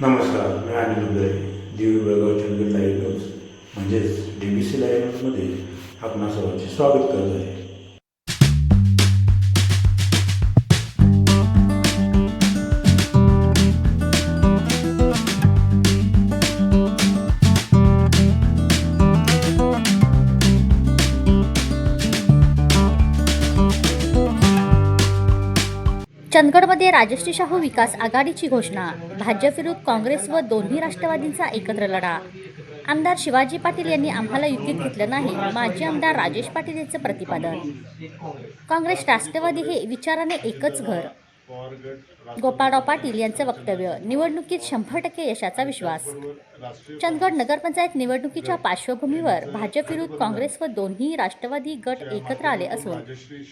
नमस्कार मी Anil Uday Divi Belgaum Chandgad live news म्हणजेच डी बी सी लाईव्ह न्यूजमध्ये आपणा सर्वांचे स्वागत करत आहे. चंदगडमध्ये राजश्री शाहू विकास आघाडीची घोषणा. भाजपविरुद्ध काँग्रेस व दोन्ही राष्ट्रवादींचा एकत्र लढा. आमदार शिवाजी पाटील यांनी आम्हाला युतीत घेतलं नाही. माजी आमदार राजेश पाटील यांचं प्रतिपादन. काँग्रेस राष्ट्रवादी हे विचाराने एकच घर. गोपाळराव पाटील यांचं वक्तव्य. निवडणुकीत शंभर टक्के यशाचा विश्वास. चंदगड नगरपंचायत निवडणुकीच्या पार्श्वभूमीवर भाजप विरुद्ध काँग्रेस व दोन्ही राष्ट्रवादी गट एकत्र आले असून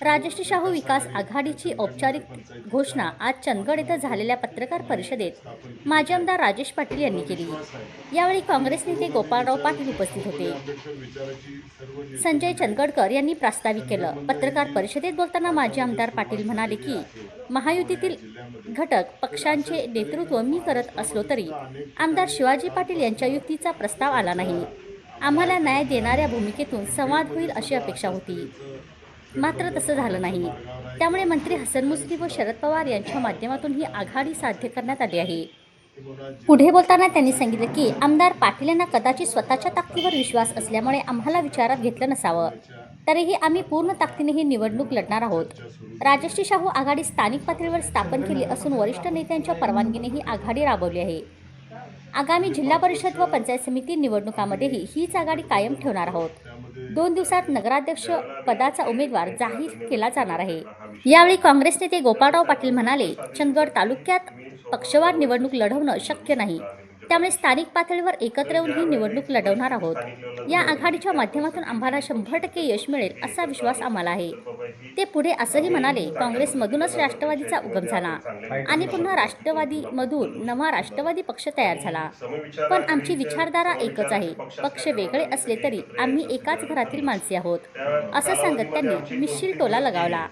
राजश्री शाहू विकास आघाडीची औपचारिक घोषणा आज चंदगड इथं झालेल्या पत्रकार परिषदेत माजी आमदार राजेश पाटील यांनी केली. यावेळी काँग्रेस नेते गोपाळराव पाटील उपस्थित होते. संजय चंदगडकर यांनी प्रास्ताविक केलं. पत्रकार परिषदेत बोलताना माजी आमदार पाटील म्हणाले की महायुतीतील घटक पक्षांचे नेतृत्व मी करत असलो तरी आमदार शिवाजी पाटील यांच्या युतीचा प्रस्ताव आला नाही. आम्हाला न्याय देणाऱ्या भूमिकेतून संवाद होईल अशी अपेक्षा होती. मात्र तसं झालं नाही. त्यामुळे मंत्री हसन मुश्रीफ व शरद पवार यांच्या माध्यमातून ही आघाडी साध्य करण्यात आली आहे. पुढे बोलताना त्यांनी सांगितलं की आमदार पाटील यांना कदाचित स्वतःच्या ताकदीवर विश्वास असल्यामुळे आम्हाला विचारात घेतलं नसावं. तरीही आम्ही पूर्ण ताकदीने ही निवडणूक लढणार आहोत. राजश्री शाहू आघाडी स्थानिक पातळीवर स्थापन केली असून वरिष्ठ नेत्यांच्या परवानगीने ही आघाडी राबवली आहे. आगामी जिल्हा परिषद व पंचायत समिती निवडणुकामध्येही हीच आघाडी कायम ठेवणार आहोत. दोन दिवसात नगराध्यक्ष पदाचा उमेदवार जाहीर केला जाणार आहे. यावेळी काँग्रेस नेते गोपाळराव पाटील म्हणाले चंदगड तालुक्यात पक्षवार निवडणूक लढवणं शक्य नाही. त्यामुळे स्थानिक पातळीवर एकत्र येऊन ही निवडणूक लढवणार आहोत. या आघाडीच्या माध्यमातून आम्हाला शंभर टक्के यश मिळेल असा विश्वास आम्हाला आहे. ते पुढे असंही म्हणाले काँग्रेसमधूनच राष्ट्रवादीचा उगम झाला आणि पुन्हा राष्ट्रवादीमधून नवा राष्ट्रवादी पक्ष तयार झाला. पण आमची विचारधारा एकच आहे पक्ष वेगळे असले तरी आम्ही एकाच घरातील माणसे आहोत असं सांगत त्यांनी मिश्रील टोला लगावला.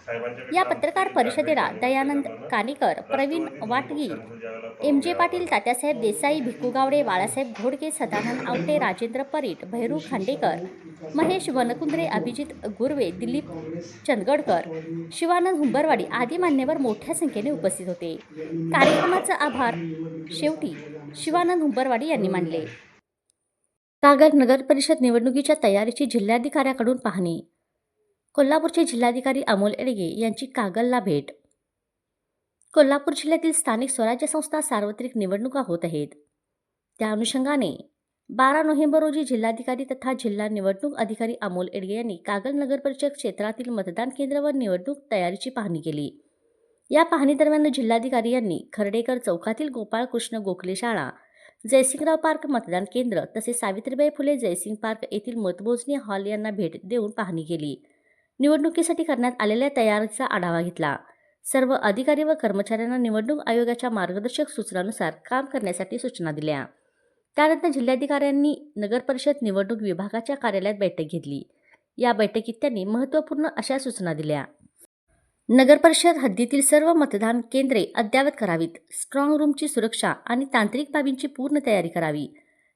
या पत्रकार परिषदेला दयानंद कानेकर प्रवीण वाटगी एम जे पाटील तात्यासाहेब देसाई भिक्खू गावडे बाळासाहेब घोडके सदानंद आवटे राजेंद्र परीट भैरू खांडेकर महेश वनकुंद्रे अभिजित गुर्वे दिलीप चंदगडकर शिवानंद हुंबरवाडी आदी मान्यवर मोठ्या संख्येने उपस्थित होते. कार्यक्रमाचा आभार शेवटी शिवानंद हुंबरवाडी यांनी मानले. कागल नगर परिषद निवडणुकीच्या तयारीची जिल्हाधिकाऱ्याकडून पाहणी. कोल्हापूरचे जिल्हाधिकारी अमोल एडगे यांची कागलला भेट. कोल्हापूर जिल्ह्यातील स्थानिक स्वराज्य संस्था सार्वत्रिक निवडणुका होत आहेत. त्या अनुषंगाने बारा नोव्हेंबर रोजी जिल्हाधिकारी तथा जिल्हा निवडणूक अधिकारी अमोल एडगे यांनी कागल नगर परिषद क्षेत्रातील मतदान केंद्र व निवडणूक तयारीची पाहणी केली. या पाहणीदरम्यान जिल्हाधिकारी यांनी खर्डेकर चौकातील गोपाळकृष्ण गोखले शाळा जयसिंगराव पार्क मतदान केंद्र तसेच सावित्रीबाई फुले जयसिंग पार्क येथील मतमोजणी हॉल यांना भेट देऊन पाहणी केली. निवडणुकीसाठी करण्यात आलेल्या तयारीचा आढावा घेतला. सर्व अधिकारी व कर्मचाऱ्यांना निवडणूक आयोगाच्या मार्गदर्शक सूचनानुसार काम करण्यासाठी सूचना दिल्या. त्यानंतर जिल्हाधिकाऱ्यांनी नगरपरिषद निवडणूक विभागाच्या कार्यालयात बैठक घेतली. या बैठकीत त्यांनी महत्त्वपूर्ण अशा सूचना दिल्या. नगरपरिषद हद्दीतील सर्व मतदान केंद्रे अद्ययावत करावीत. स्ट्रॉंग रूमची सुरक्षा आणि तांत्रिक बाबींची पूर्ण तयारी करावी.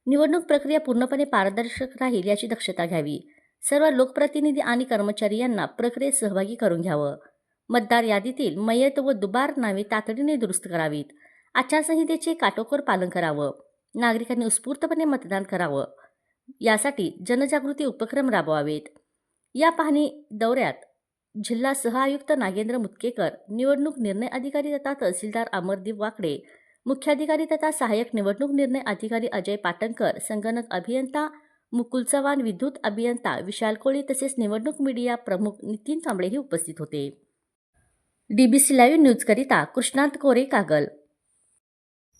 निवडणूक प्रक्रिया पूर्णपणे पारदर्शक राहील याची दक्षता घ्यावी. सर्व लोकप्रतिनिधी आणि कर्मचारी यांना प्रक्रियेत सहभागी करून घ्यावं. मतदार यादीतील मयत व दुबार नावे तातडीने दुरुस्त करावीत. आचारसंहितेचे काटोकोर पालन करावं. नागरिकांनी उत्स्फूर्तपणे मतदान करावं. यासाठी जनजागृती उपक्रम राबवावेत. या पाहणी दौऱ्यात जिल्हा सहआयुक्त नागेंद्र मुतकेकर निवडणूक निर्णय अधिकारी तथा तहसीलदार अमरदीप वाकडे मुख्याधिकारी तथा सहाय्यक निवडणूक निर्णय अधिकारी अजय पाटणकर संगणक अभियंता मुकुल चव्हाण विद्युत अभियंता विशाल कोळी तसेच निवडणूक मीडिया प्रमुख नितीन कांबळेही उपस्थित होते. डीबीसी लाईव्ह न्यूजकरिता कृष्णांत कोरे कागल.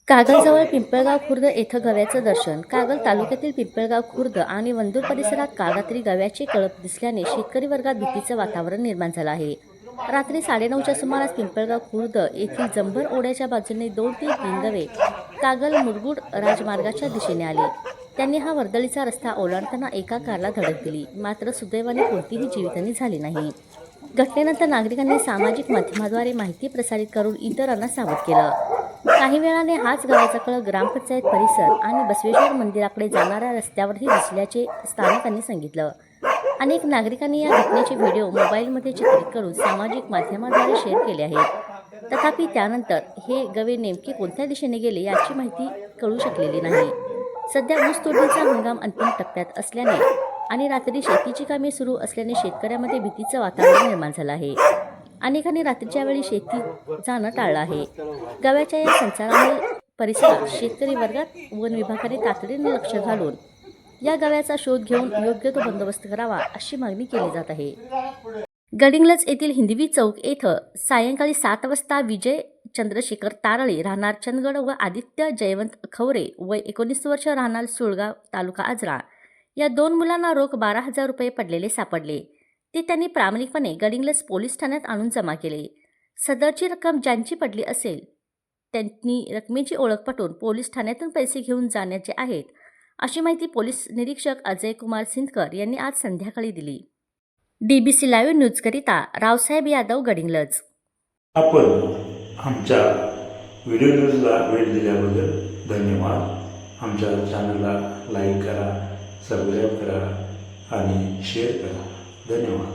कागलजवळ पिंपळगाव खुर्द येथं गव्याचं दर्शन. कागल तालुक्यातील पिंपळगाव खुर्द आणि वंदूर परिसरात काल रात्री गव्याचे कळप दिसल्याने शेतकरी वर्गात भीतीचं वातावरण निर्माण झालं आहे. रात्री साडेनऊच्या सुमारास पिंपळगाव खुर्द येथील जंभर ओढ्याच्या बाजूने दोन ते तीन गवे कागल मुरगुड राजमार्गाच्या दिशेने आले. त्यांनी हा वर्दळीचा रस्ता ओलांडताना एका कारला धडक दिली. मात्र सुदैवाने कोणतीही जीवितहानी झाली नाही. घटनेनंतर नागरिकांनी सामाजिक माध्यमाद्वारे माहिती प्रसारित करून इतरांना सावध केलं. काही वेळाने हाच गावाचा कळ ग्रामपंचायत परिसर आणि बसवेश्वर मंदिराकडे जाणाऱ्या रस्त्यावरही दिसल्याचे स्थानिकांनी सांगितलं. अनेक नागरिकांनी या घटनेचे व्हिडिओ मोबाईलमध्ये चित्रित करून सामाजिक माध्यमाद्वारे शेअर केले आहेत. तथापि त्यानंतर हे गवे नेमके कोणत्या दिशेने गेले याची माहिती कळू शकलेली नाही. सध्या ऊस तोडणीचा हंगाम अंतिम टप्प्यात असल्याने आणि रात्री शेतीची कामे सुरू असल्याने शेतकऱ्यामध्ये भीतीचं वातावरण निर्माण झालं आहे. अनेकांनी रात्रीच्या वेळी शेती जाणं टाळलं आहे. गव्याच्या या संचारामुळे परिसरात शेतकरी वर्गात वन विभागाने तातडीने लक्ष घालून या गव्याचा शोध घेऊन योग्य तो बंदोबस्त करावा अशी मागणी केली जात आहे. गडिंगलज येथील हिंदवी चौक येथं सायंकाळी सात वाजता विजय चंद्रशेखर तारळे राहणार चंदगड व आदित्य जयवंत खवरे वय एकोणीस वर्ष राहणार सुळगाव तालुका आजरा. या दोन मुलांना रोख बारा हजार रुपये पडलेले सापडले. ते त्यांनी प्रामाणिकपणे गडिंग्लज पोलीस ठाण्यात आणून जमा केले. सदरची रक्कम ज्यांची पडली असेल त्यांनी रकमेची ओळख पटवून पोलीस ठाण्यातून पैसे घेऊन जाण्याचे आहेत अशी माहिती पोलीस निरीक्षक अजय कुमार सिंदकर यांनी आज संध्याकाळी दिली. डीबीसी लाईव्ह न्यूजकरिता रावसाहेब यादव गडिंग्लज. आपण आमच्या व्हिडिओ न्यूजला वेळ दिल्याबद्दल धन्यवाद. आमच्या चॅनलला लाईक करा सबस्क्राईब करा आणि शेअर करा. धन्यवाद.